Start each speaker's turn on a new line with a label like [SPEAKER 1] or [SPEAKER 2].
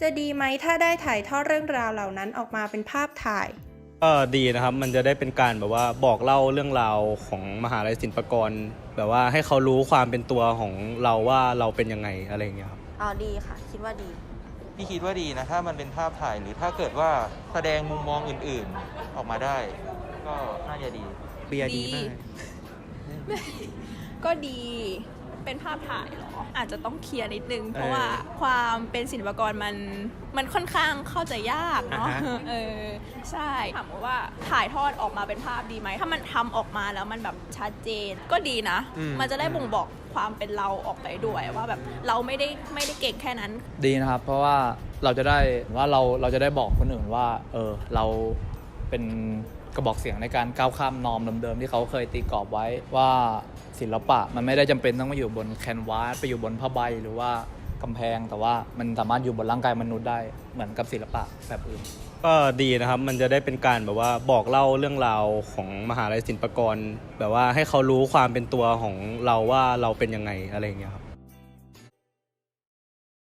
[SPEAKER 1] จะดีไหมถ้าได้ถ่ายทอดเรื่องราวเหล่านั้นออกมาเป็นภาพถ่าย
[SPEAKER 2] ก็ดีนะครับ มันจะได้เป็นการแบบว่าบอกเล่าเรื่องราวของมหาลัยศิลปากร แบบว่าให้เขารู้ความเป็นตัวของเราว่าเราเป็นยังไงอะไรอย่างเงี้ยครับ
[SPEAKER 3] อ๋อดีค่ะ คิดว่าดี
[SPEAKER 4] พี่คิดว่าดีนะ ถ้ามันเป็นภาพถ่ายหรือถ้าเกิดว่าแสดงมุมมองอื่นๆออกมาได้ ก็น่าจะดี
[SPEAKER 5] เบียร์ดีมาก
[SPEAKER 6] ก็ดี เป็นภาพถ่ายเหรอ อาจจะต้องเคลียร์นิดนึง เพราะ
[SPEAKER 5] เออ
[SPEAKER 6] ว่าความเป็นศิลปากรมันมันค่อนข้างเข้าใจยากเนาะ
[SPEAKER 5] อ่าฮะ
[SPEAKER 6] เออใช่ถามว่าถ่ายทอดออกมาเป็นภาพดีไหมถ้ามันทำออกมาแล้วมันแบบชัดเจนก็ดีนะ
[SPEAKER 5] อืม
[SPEAKER 6] มันจะได้บ่งบอกความเป็นเราออกไปด้วยว่าแบบเราไม่ได้ไม่ได้เก่งแค่นั้น
[SPEAKER 7] ดีนะครับ เพราะว่าเราจะได้ว่าเราเราจะได้บอกคนอื่นว่า เออเราเป็นกระบอกเสียงในการก้าวข้ามนอมเดิมๆที่เขาเคยตีกรอบไว้ว่า ศิลปะ มันไม่ได้จำเป็นต้องมาอยู่บนแคนวาสไปอยู่บนผ้าใบหรือว่ากำแพงแต่ว่ามันสามารถอยู่บนร่างกายมนุษย์ได้เหมือนกับศิลปะแบบอื่น
[SPEAKER 2] ก็ดีนะครับมันจะได้เป็นการแบบว่าบอกเล่าเรื่องราวของมหาลัยศิลปากร แบบว่าให้เขารู้ความเป็นตัวของเราว่าเราเป็นยังไงอะไรอย่างเงี้ยครับ